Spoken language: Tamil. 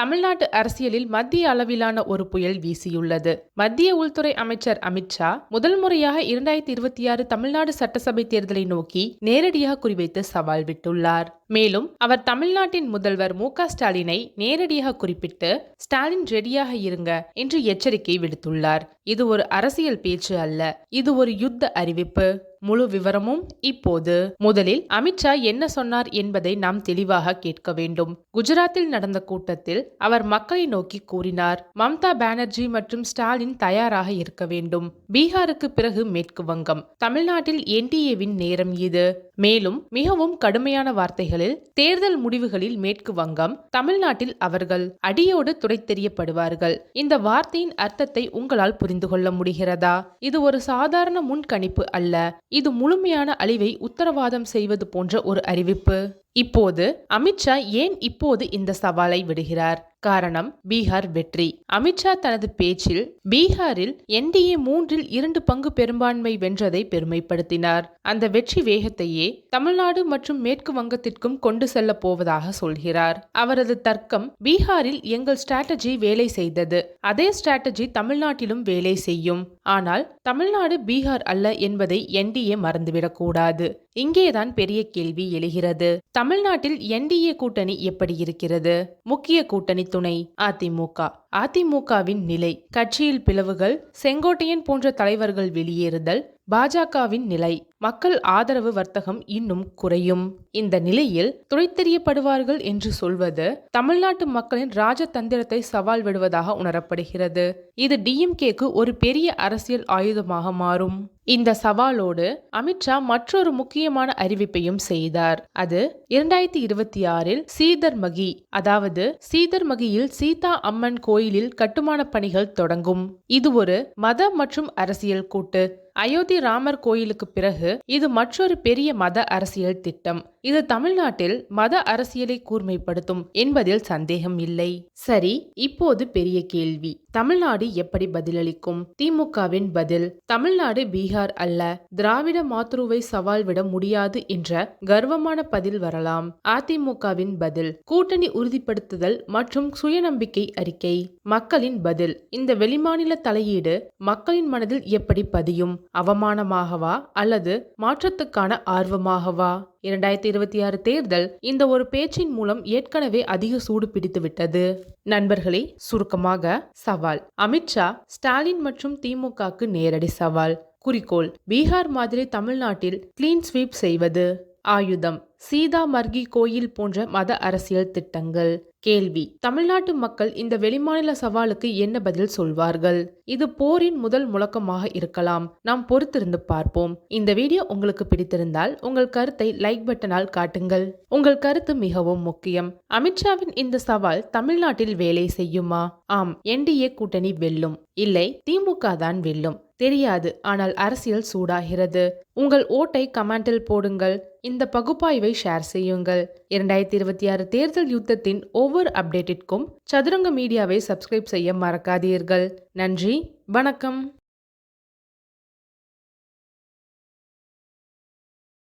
தமிழ்நாட்டு அரசியலில் மத்திய அளவிலான ஒரு புயல் வீசியுள்ளது. மத்திய உள்துறை அமைச்சர் அமித்ஷா முதல் முறையாக இரண்டாயிரத்தி இருபத்தி ஆறு தமிழ்நாடு சட்டசபை தேர்தலை நோக்கி நேரடியாக குறிவைத்து சவால் விட்டுள்ளார். மேலும் அவர் தமிழ்நாட்டின் முதல்வர் மு ஸ்டாலினை நேரடியாக குறிப்பிட்டு ஸ்டாலின் ரெடியாக இருங்க என்று எச்சரிக்கை விடுத்துள்ளார். இது ஒரு அரசியல் பேச்சு அல்ல இது ஒரு யுத்த அறிவிப்பு. முழு விவரமும் இப்போது. முதலில் அமித்ஷா என்ன சொன்னார் என்பதை நாம் தெளிவாக கேட்க வேண்டும். குஜராத்தில் நடந்த கூட்டத்தில் அவர் மக்களை நோக்கி கூறினார். மம்தா பானர்ஜி மற்றும் ஸ்டாலின் தயாராக இருக்க வேண்டும். பீகாருக்கு பிறகு மேற்கு வங்கம். தமிழ்நாட்டில் என்டிஏவின் நேரம் இது. மேலும் மிகவும் கடுமையான வார்த்தைகளில் தேர்தல் முடிவுகளில் மேற்கு வங்கம் தமிழ்நாட்டில் அவர்கள் அடியோடு துடைத்தெறியப்படுவார்கள் இந்த வார்த்தையின் அர்த்தத்தை உங்களால் புரிந்து கொள்ள முடிகிறதா? இது ஒரு சாதாரண முன்கணிப்பு அல்ல. இது முழுமையான அழிவை உத்தரவாதம் செய்வது போன்ற ஒரு அறிவிப்பு. இப்போது அமித்ஷா ஏன் இப்போது இந்த சவாலை விடுகிறார்? காரணம் பீகார் வெற்றி. அமித்ஷா தனது பேச்சில் பீகாரில் என்டிஏ மூன்றில் இரண்டு பங்கு பெரும்பான்மை வென்றதை பெருமைப்படுத்தினார். அந்த வெற்றி வேகத்தையே தமிழ்நாடு மற்றும் மேற்கு வங்கத்திற்கும் கொண்டு செல்ல போவதாக சொல்கிறார். அவரது தர்க்கம் பீகாரில் எங்கள் ஸ்ட்ராட்டஜி வேலை செய்தது. அதே ஸ்ட்ராட்டஜி தமிழ்நாட்டிலும் வேலை செய்யும். ஆனால் தமிழ்நாடு பீகார் அல்ல என்பதை என்டிஏ மறந்துவிடக்கூடாது இங்கேதான் பெரிய கேள்வி எழுகிறது. தமிழ்நாட்டில் என்டிஏ கூட்டணி எப்படி இருக்கிறது? முக்கிய கூட்டணி துணை அதிமுக. அதிமுகவின் நிலை கட்சியில் பிளவுகள் செங்கோட்டையன் போன்ற தலைவர்கள் வெளியேறுதல் பாஜகவின் நிலை. மக்கள் ஆதரவு வர்த்தகம் இன்னும் குறையும். இந்த நிலையில் துடைத்தெறியப்படுவார்கள் என்று சொல்வது தமிழ்நாட்டு மக்களின் ராஜதந்திரத்தை சவால் விடுவதாக உணரப்படுகிறது. இது டிஎம்கேக்கு ஒரு பெரிய அரசியல் ஆயுதமாக மாறும். இந்த சவாலோடு அமித்ஷா மற்றொரு முக்கியமான அறிவிப்பையும் செய்தார். அது இரண்டாயிரத்தி இருபத்தி ஆறில் சீதர்மகி அதாவது சீதர்மகியில் சீதா அம்மன் கோயிலில் கட்டுமான பணிகள் தொடங்கும். இது ஒரு மத மற்றும் அரசியல் கூட்டு. அயோத்தி ராமர் கோயிலுக்கு பிறகு இது மற்றொரு பெரிய மத அரசியல் திட்டம். இது தமிழ்நாட்டில் மத அரசியலை கூர்மைப்படுத்தும் என்பதில் சந்தேகம் இல்லை. சரி இப்போது பெரிய கேள்வி. தமிழ்நாடு எப்படி பதிலளிக்கும்? திமுகவின் பதில் தமிழ்நாடு பீகார் அல்ல திராவிட மாத்ருவை சவால் விட முடியாது என்ற கர்வமான பதில் வரலாம். அதிமுகவின் பதில் கூட்டணி உறுதிப்படுத்துதல் மற்றும் சுயநம்பிக்கை அறிக்கை. மக்களின் பதில் இந்த வெளிமாநில தலையீடு மக்களின் மனதில் எப்படி பதியும்? அவமானமாகவா அல்லது மாற்றத்துக்கான ஆர்வமாகவா? இரண்டாயிரத்தி இருபத்தி ஆறு தேர்தல் இந்த ஒரு பேச்சின் மூலம் ஏற்கனவே அதிக சூடு பிடித்து விட்டது நண்பர்களே சுருக்கமாக சவால். அமித்ஷா ஸ்டாலின் மற்றும் திமுகக்கு நேரடி சவால். குறிக்கோள் பீகார் மாதிரி தமிழ்நாட்டில் கிளீன் ஸ்வீப் செய்வது. ஆயுதம். சீதா மர்கி கோயில் போன்ற மத அரசியல் திட்டங்கள். கேள்வி. தமிழ்நாட்டு மக்கள் இந்த வெளிமாநில சவாலுக்கு என்ன பதில் சொல்வார்கள்? இது போரின் முதல் முழக்கமாக இருக்கலாம். நாம் பொறுத்திருந்து பார்ப்போம். இந்த வீடியோ உங்களுக்கு பிடித்திருந்தால் உங்கள் கருத்தை லைக் பட்டனால் காட்டுங்கள். உங்கள் கருத்து மிகவும் முக்கியம். அமித்ஷாவின் இந்த சவால் தமிழ்நாட்டில் வேலை செய்யுமா? ஆம். என்டிஏ கூட்டணி வெல்லும். இல்லை திமுக தான் வெல்லும். தெரியாது. ஆனால் அரசியல் சூடாகிறது. உங்கள் ஓட்டை கமெண்டில் போடுங்கள். இந்த பகுப்பாய்வை ஷேர் செய்யுங்கள். இரண்டாயிரத்தி இருபத்தி ஆறு தேர்தல் யுத்தத்தின் ஒவ்வொரு அப்டேட்டிற்கும் சதுரங்க மீடியாவை சப்ஸ்கிரைப் செய்ய மறக்காதீர்கள். நன்றி வணக்கம்.